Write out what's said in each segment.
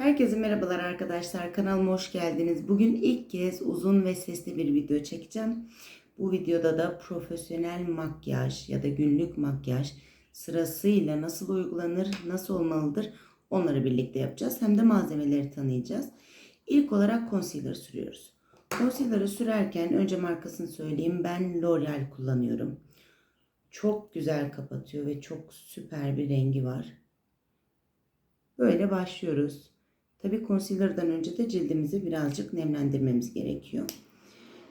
Herkese merhabalar arkadaşlar. Kanalıma hoş geldiniz. Bugün ilk kez uzun ve sesli bir video çekeceğim. Bu videoda da profesyonel makyaj ya da günlük makyaj sırasıyla nasıl uygulanır, nasıl olmalıdır onları birlikte yapacağız. Hem de malzemeleri tanıyacağız. İlk olarak concealer sürüyoruz. Concealer'ı sürerken önce markasını söyleyeyim. Ben L'Oreal kullanıyorum. Çok güzel kapatıyor ve çok süper bir rengi var. Böyle başlıyoruz. Tabi concealer'dan önce de cildimizi birazcık nemlendirmemiz gerekiyor.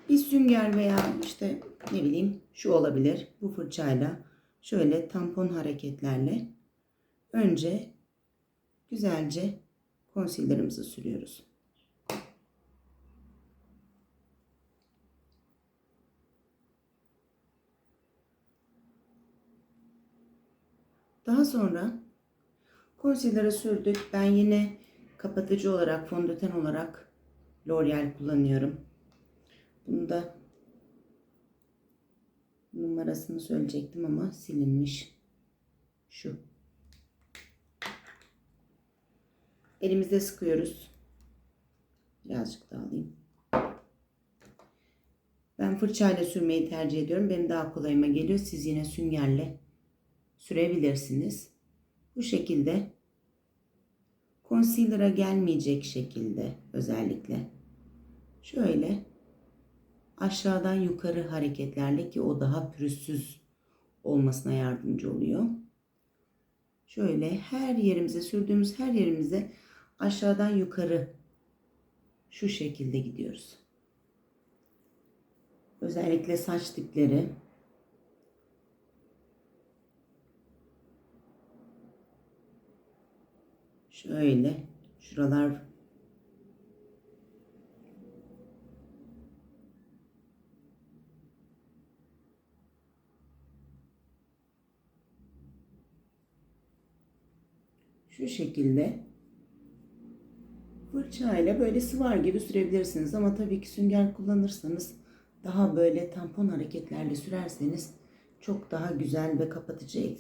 Bir sünger veya işte ne bileyim şu olabilir. Bu fırçayla şöyle tampon hareketlerle önce güzelce concealer'ımızı sürüyoruz. Daha sonra concealer'ı sürdük. Ben yine kapatıcı olarak, fondöten olarak L'Oreal kullanıyorum. Bunu da numarasını söyleyecektim ama silinmiş. Şu. Elimizde sıkıyoruz. Birazcık daha alayım. Ben fırçayla sürmeyi tercih ediyorum. Benim daha kolayıma geliyor. Siz yine süngerle sürebilirsiniz. Bu şekilde concealer'a gelmeyecek şekilde özellikle şöyle aşağıdan yukarı hareketlerle ki o daha pürüzsüz olmasına yardımcı oluyor. Şöyle her yerimize sürdüğümüz her yerimize aşağıdan yukarı şu şekilde gidiyoruz. Özellikle saç dipleri Şöyle şuralar şu şekilde fırçayla böyle sıvar gibi sürebilirsiniz ama tabii ki sünger kullanırsanız daha böyle tampon hareketlerle sürerseniz çok daha güzel ve kapatıcı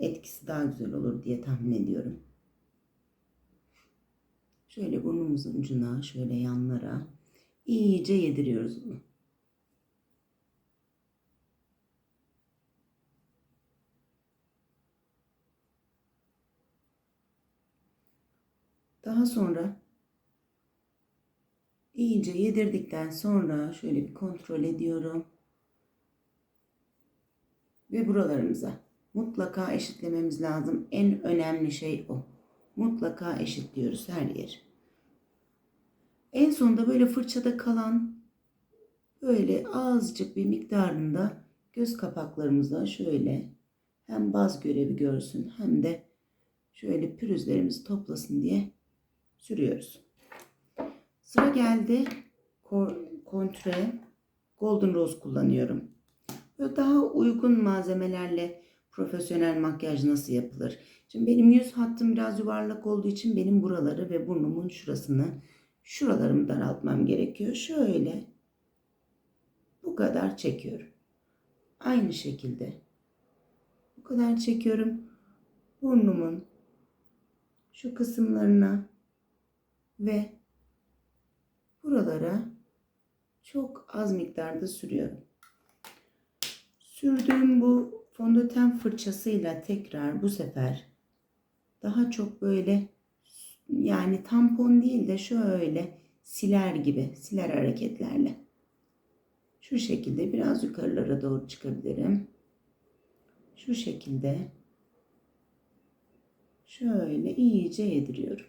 etkisi daha güzel olur diye tahmin ediyorum. Şöyle burnumuzun ucuna, şöyle yanlara iyice yediriyoruz bunu. Daha sonra iyice yedirdikten sonra şöyle bir kontrol ediyorum. Ve buralarımıza mutlaka eşitlememiz lazım. En önemli şey o mutlaka eşitliyoruz her yer. En sonunda böyle fırçada kalan böyle azıcık bir miktarında göz kapaklarımıza şöyle hem baz görevi görsün hem de şöyle pürüzlerimizi toplasın diye sürüyoruz. Sıra geldi kontre golden rose kullanıyorum. Böyle daha uygun malzemelerle profesyonel makyaj nasıl yapılır? Şimdi benim yüz hattım biraz yuvarlak olduğu için benim buraları ve burnumun şurasını şuralarımı daraltmam gerekiyor. Şöyle bu kadar çekiyorum. Aynı şekilde bu kadar çekiyorum. Burnumun şu kısımlarına ve buralara çok az miktarda sürüyorum. Sürdüğüm bu fondöten fırçasıyla tekrar bu sefer daha çok böyle yani tampon değil de şöyle siler gibi siler hareketlerle şu şekilde biraz yukarılara doğru çıkabilirim. Şu şekilde şöyle iyice yediriyorum.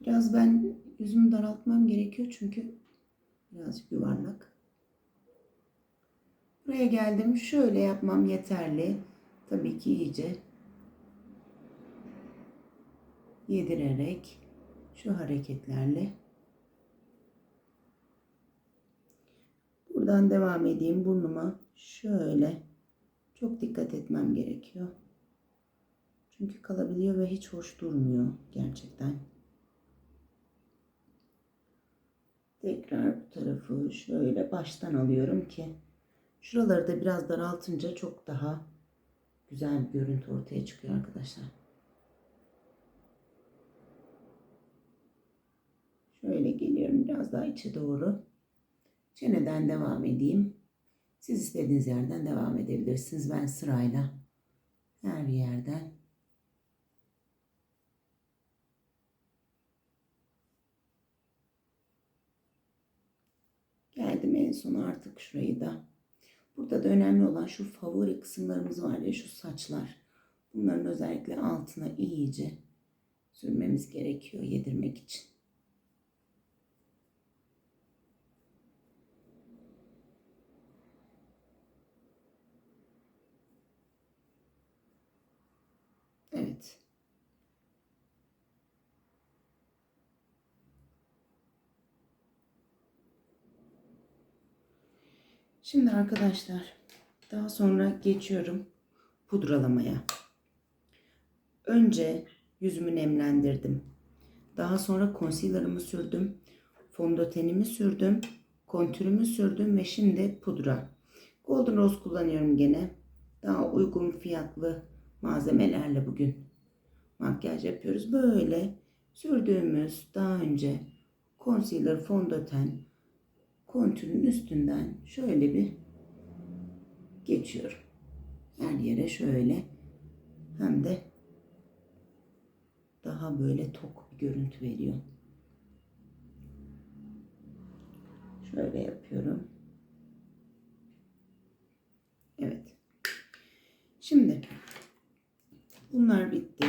Biraz ben yüzümü daraltmam gerekiyor çünkü birazcık yuvarlak. Buraya geldim. Şöyle yapmam yeterli. Tabii ki iyice yedirerek şu hareketlerle buradan devam edeyim burnuma şöyle çok dikkat etmem gerekiyor. Çünkü kalabiliyor ve hiç hoş durmuyor gerçekten. Tekrar bu tarafı şöyle baştan alıyorum ki Şuraları da biraz daraltınca çok daha güzel bir görüntü ortaya çıkıyor arkadaşlar. Şöyle geliyorum biraz daha içe doğru. Çeneden devam edeyim. Siz istediğiniz yerden devam edebilirsiniz. Ben sırayla her yerden geldim en son artık şurayı da Burada da önemli olan şu favori kısımlarımız var ya şu saçlar. Bunların özellikle altına iyice sürmemiz gerekiyor yedirmek için. Evet. Şimdi arkadaşlar daha sonra geçiyorum pudralamaya. Önce yüzümü nemlendirdim. Daha sonra concealer'ımı sürdüm. Fondötenimi sürdüm. Kontürümü sürdüm ve şimdi pudra. Golden Rose kullanıyorum gene. Daha uygun fiyatlı malzemelerle bugün makyaj yapıyoruz. Böyle sürdüğümüz daha önce concealer, fondöten, kontürün üstünden şöyle bir geçiyorum. Her yere şöyle hem de daha böyle tok bir görüntü veriyor. Şöyle yapıyorum. Evet. Şimdi bunlar bitti.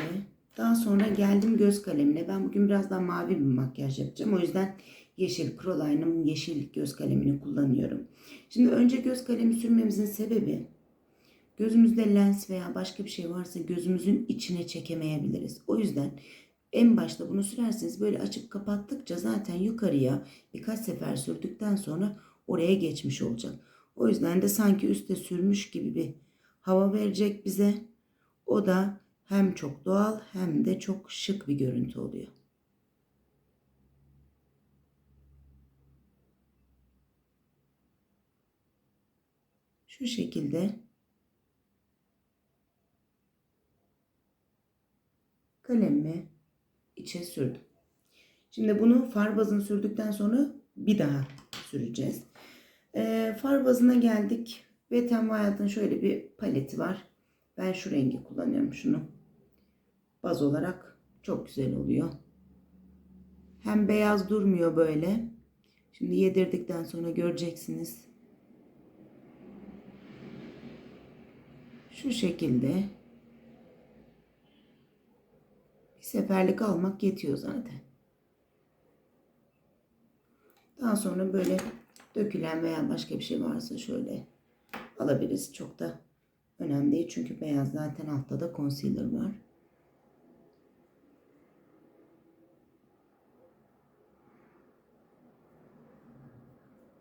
Daha sonra geldim göz kalemine. Ben bugün biraz daha mavi bir makyaj yapacağım. O yüzden yeşil Croline'ın yeşil göz kalemini kullanıyorum. Şimdi önce göz kalemi sürmemizin sebebi gözümüzde lens veya başka bir şey varsa gözümüzün içine çekemeyebiliriz. O yüzden en başta bunu sürerseniz böyle açıp kapattıkça zaten yukarıya birkaç sefer sürdükten sonra oraya geçmiş olacak. O yüzden de sanki üstte sürmüş gibi bir hava verecek bize. O da hem çok doğal hem de çok şık bir görüntü oluyor. Şu şekilde kalemimi içe sürdüm. Şimdi bunu far bazını sürdükten sonra bir daha süreceğiz. Ee, far bazına geldik. N Wild'ın şöyle bir paleti var. Ben şu rengi kullanıyorum şunu. Baz olarak çok güzel oluyor. Hem beyaz durmuyor böyle. Şimdi yedirdikten sonra göreceksiniz. Şu şekilde bir seferlik almak yetiyor zaten. Daha sonra böyle dökülen veya başka bir şey varsa şöyle alabiliriz. Çok da önemli değil çünkü beyaz zaten altta da concealer var.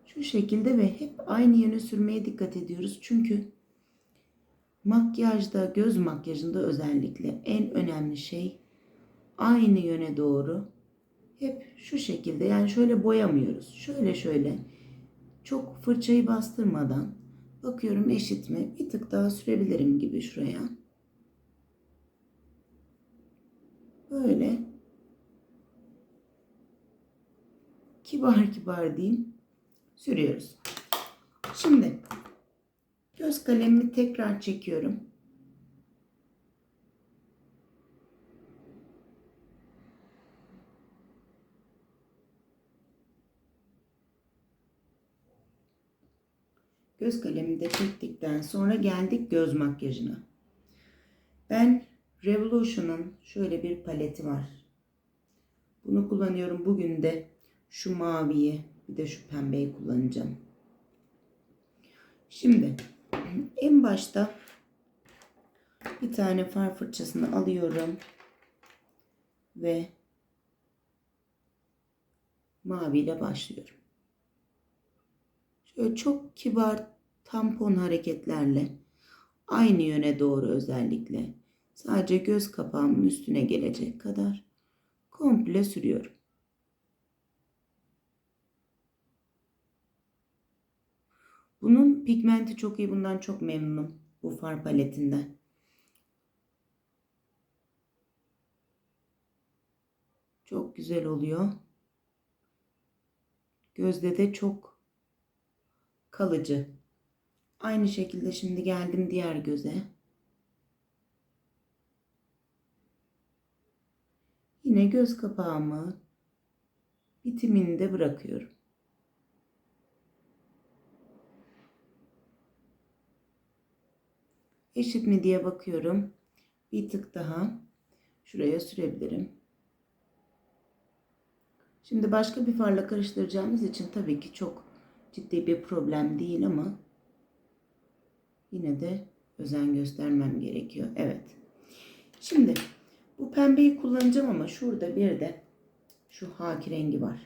Şu şekilde ve hep aynı yöne sürmeye dikkat ediyoruz. Çünkü makyajda, göz makyajında özellikle en önemli şey aynı yöne doğru hep şu şekilde yani şöyle boyamıyoruz. Şöyle şöyle çok fırçayı bastırmadan bakıyorum eşit mi? Bir tık daha sürebilirim gibi şuraya. Böyle kibar kibar diyeyim sürüyoruz. Şimdi göz kalemimi tekrar çekiyorum. Göz kalemini de çektikten sonra geldik göz makyajına. Ben Revolution'un şöyle bir paleti var. Bunu kullanıyorum. Bugün de şu maviyi bir de şu pembeyi kullanacağım. Şimdi en başta bir tane far fırçasını alıyorum ve maviyle başlıyorum. Şöyle çok kibar tampon hareketlerle aynı yöne doğru özellikle sadece göz kapağımın üstüne gelecek kadar komple sürüyorum. Bunun pigmenti çok iyi. Bundan çok memnunum. Bu far paletinden. Çok güzel oluyor. Gözde de çok kalıcı. Aynı şekilde şimdi geldim diğer göze. Yine göz kapağımı bitiminde bırakıyorum. Eşit mi diye bakıyorum. Bir tık daha şuraya sürebilirim. Şimdi başka bir farla karıştıracağımız için tabii ki çok ciddi bir problem değil ama yine de özen göstermem gerekiyor. Evet. Şimdi bu pembeyi kullanacağım ama şurada bir de şu haki rengi var.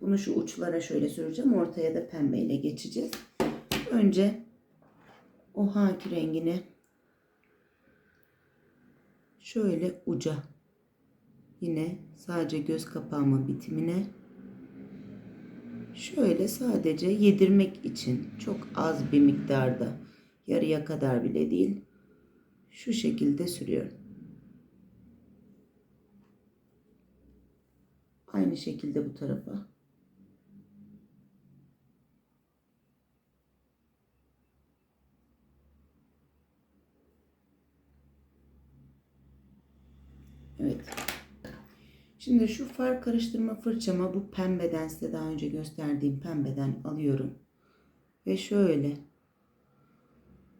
Bunu şu uçlara şöyle süreceğim. Ortaya da pembeyle geçeceğiz. Önce o haki rengini şöyle uca yine sadece göz kapağımın bitimine şöyle sadece yedirmek için çok az bir miktarda yarıya kadar bile değil şu şekilde sürüyorum. Aynı şekilde bu tarafa. Evet. Şimdi şu far karıştırma fırçama bu pembeden size daha önce gösterdiğim pembeden alıyorum. Ve şöyle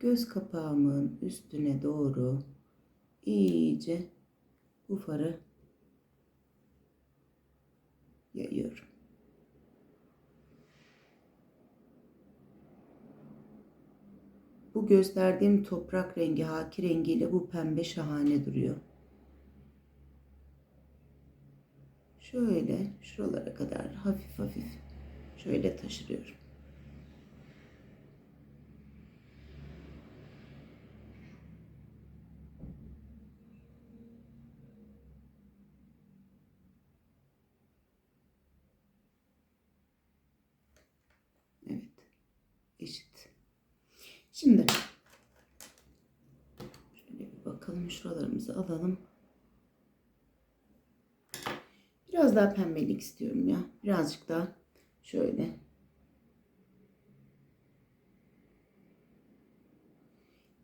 göz kapağımın üstüne doğru iyice bu farı yayıyorum. Bu gösterdiğim toprak rengi, haki rengiyle bu pembe şahane duruyor. Şöyle şuralara kadar hafif hafif şöyle taşırıyorum. Evet. Eşit. Şimdi şöyle bir bakalım şuralarımızı alalım. Biraz daha pembelik istiyorum ya. Birazcık daha şöyle.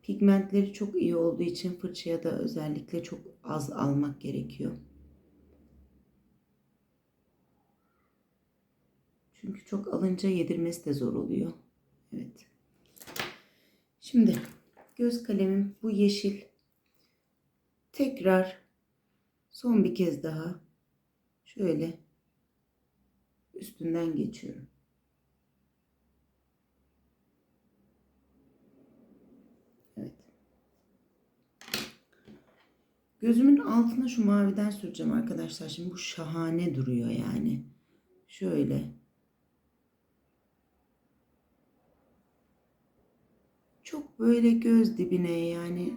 Pigmentleri çok iyi olduğu için fırçaya da özellikle çok az almak gerekiyor. Çünkü çok alınca yedirmesi de zor oluyor. Evet. Şimdi göz kalemim bu yeşil. Tekrar son bir kez daha şöyle üstünden geçiyorum. Evet. Gözümün altına şu maviden süreceğim arkadaşlar. Şimdi bu şahane duruyor yani. Şöyle. Çok böyle göz dibine yani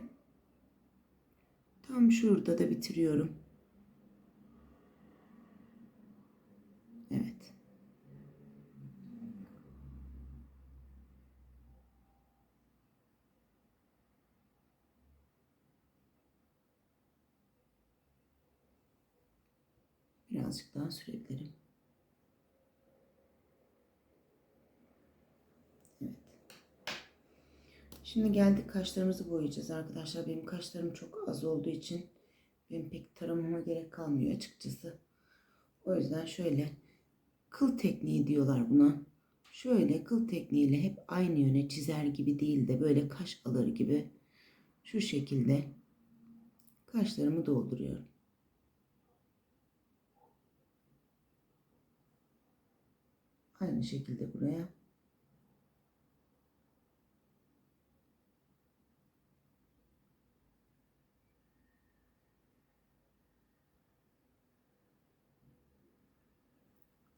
tam şurada da bitiriyorum. Evet. Birazcık daha sürebilirim. Evet. Şimdi geldik kaşlarımızı boyayacağız arkadaşlar. Benim kaşlarım çok az olduğu için benim pek taramama gerek kalmıyor açıkçası. O yüzden şöyle kıl tekniği diyorlar buna. Şöyle kıl tekniğiyle hep aynı yöne çizer gibi değil de böyle kaş alır gibi şu şekilde kaşlarımı dolduruyorum. Aynı şekilde buraya.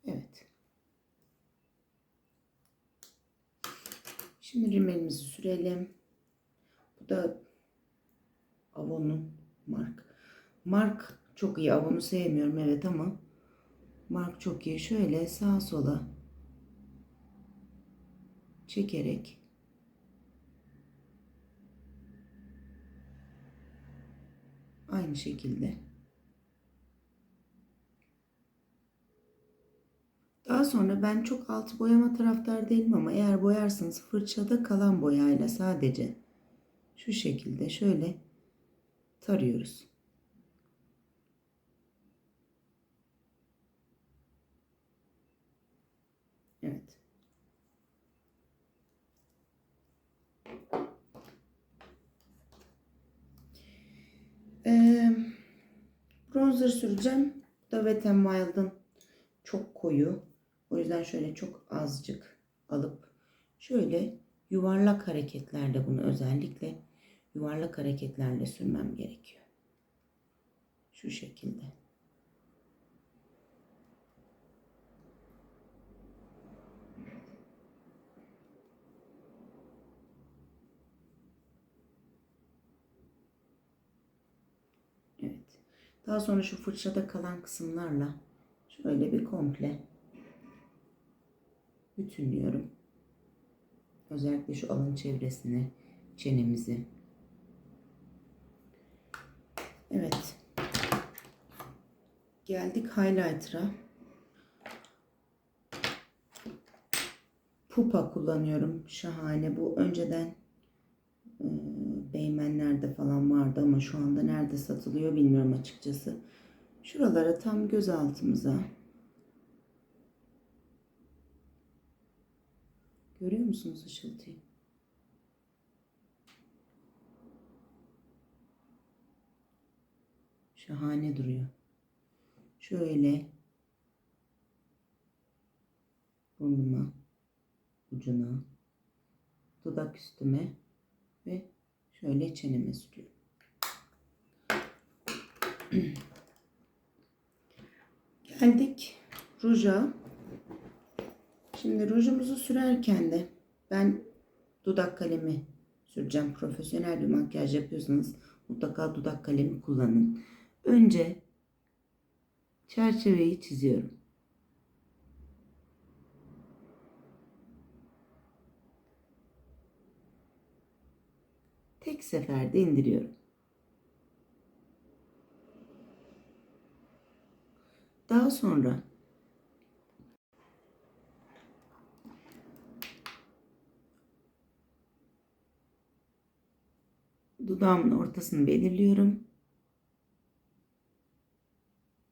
Evet. Şimdi rimelimizi sürelim. Bu da Avon'un mark. Mark çok iyi. Avon'u sevmiyorum evet ama mark çok iyi. Şöyle sağa sola çekerek aynı şekilde Daha sonra ben çok altı boyama taraftar değilim ama eğer boyarsanız fırçada kalan boyayla sadece şu şekilde şöyle tarıyoruz. Evet. Bronzer süreceğim. Da Wet n Wild'ın çok koyu. O yüzden şöyle çok azıcık alıp şöyle yuvarlak hareketlerle bunu özellikle yuvarlak hareketlerle sürmem gerekiyor. Şu şekilde. Evet. Daha sonra şu fırçada kalan kısımlarla şöyle bir komple bütünlüyorum. Özellikle şu alın çevresini, çenemizi. Evet. Geldik highlighter'a. Pupa kullanıyorum. Şahane. Bu önceden e, Beymenler'de falan vardı ama şu anda nerede satılıyor bilmiyorum açıkçası. Şuralara tam göz altımıza Görüyor musunuz ışıltıyı? Şahane duruyor. Şöyle burnuma, ucuna, dudak üstüme ve şöyle çeneme sürüyorum. Geldik ruja. Şimdi rujumuzu sürerken de ben dudak kalemi süreceğim. Profesyonel bir makyaj yapıyorsanız mutlaka dudak kalemi kullanın. Önce çerçeveyi çiziyorum. Tek seferde indiriyorum. Daha sonra dudağımın ortasını belirliyorum.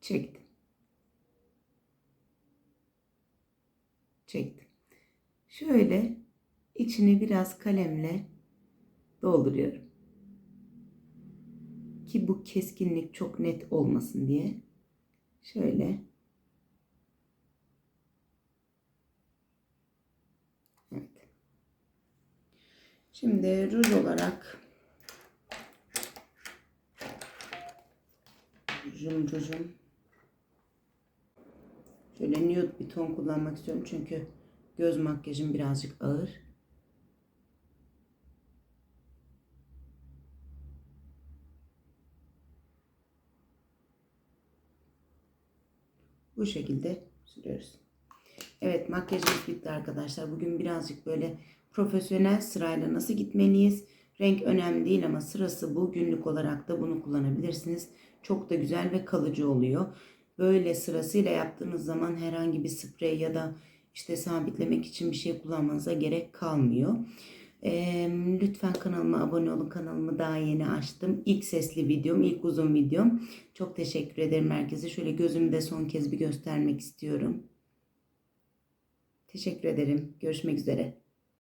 Çektim. Çektim. Şöyle içini biraz kalemle dolduruyorum. Ki bu keskinlik çok net olmasın diye. Şöyle. Evet. Şimdi ruj olarak rujum rujum şöyle nude bir ton kullanmak istiyorum çünkü göz makyajım birazcık ağır. Bu şekilde sürüyoruz. Evet makyajımız bitti arkadaşlar. Bugün birazcık böyle profesyonel sırayla nasıl gitmeliyiz? Renk önemli değil ama sırası bu. Günlük olarak da bunu kullanabilirsiniz. Çok da güzel ve kalıcı oluyor. Böyle sırasıyla yaptığınız zaman herhangi bir sprey ya da işte sabitlemek için bir şey kullanmanıza gerek kalmıyor. Ee, lütfen kanalıma abone olun. Kanalımı daha yeni açtım. İlk sesli videom, ilk uzun videom. Çok teşekkür ederim herkese. Şöyle gözümü de son kez bir göstermek istiyorum. Teşekkür ederim. Görüşmek üzere.